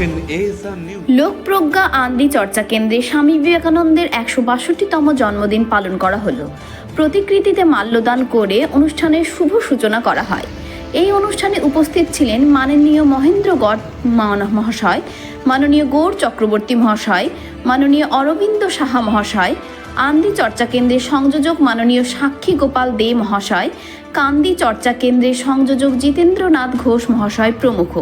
News লোকপ্রজ্ঞা Andi চর্চা কেন্দ্রে স্বামী বিবেকানন্দের একশো বাষট্টিতম জন্মদিন পালন করা হলো। প্রতিকৃতিতে মাল্যদান করে অনুষ্ঠানের শুভ সূচনা করা হয়। এই অনুষ্ঠানে উপস্থিত ছিলেন মাননীয় মহেন্দ্রগড় মহাশয়, মাননীয় গৌর চক্রবর্তী মহাশয়, মাননীয় অরবিন্দ সাহা মহাশয় আন্দি চর্চা কেন্দ্রের সংযোজক মাননীয় সাক্ষী গোপাল দে মহাশয়, কান্দি চর্চা কেন্দ্রের সংযোজক জিতেন্দ্রনাথ ঘোষ মহাশয় প্রমুখ।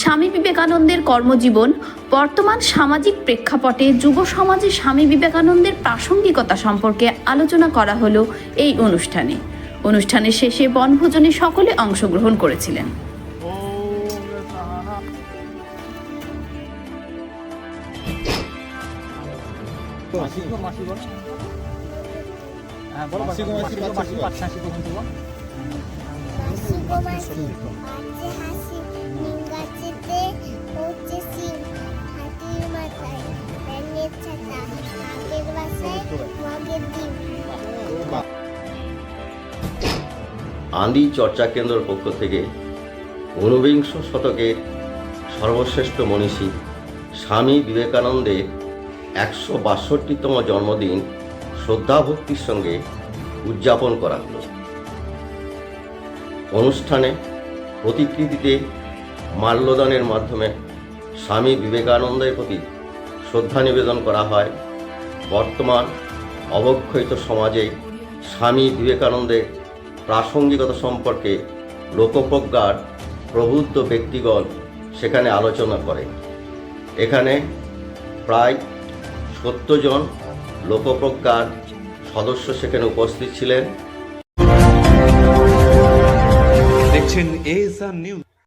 স্বামী বিবেকানন্দের কর্মজীবন, বর্তমান সামাজিক প্রেক্ষাপটে যুব সমাজে স্বামী বিবেকানন্দের প্রাসঙ্গিকতা সম্পর্কে আলোচনা করা হলো এই অনুষ্ঠানে। অনুষ্ঠানের শেষে বনভোজনে সকলে অংশগ্রহণ করেছিলেন। আন্দি চর্চা কেন্দ্রের পক্ষ থেকে ঊনবিংশ শতকের সর্বশ্রেষ্ঠ মনীষী স্বামী বিবেকানন্দের একশো বাষট্টিতম জন্মদিন শ্রদ্ধাভক্তির সঙ্গে উদযাপন করা হলো। অনুষ্ঠানে প্রতিকৃতিতে মাল্যদানের মাধ্যমে স্বামী বিবেকানন্দের প্রতি শ্রদ্ধা নিবেদন করা হয়। বর্তমান অবক্ষয়িত সমাজে স্বামী বিবেকানন্দের প্রাসঙ্গিকতা সম্পর্কে লোকপ্রজ্ঞার প্রবুদ্ধ ব্যক্তিগণ সেখানে আলোচনা করেন এখানে প্রায় সত্তর জন লোকপ্রজ্ঞার সদস্য সেখানে উপস্থিত ছিলেন। দেখছেন এএসআর নিউজ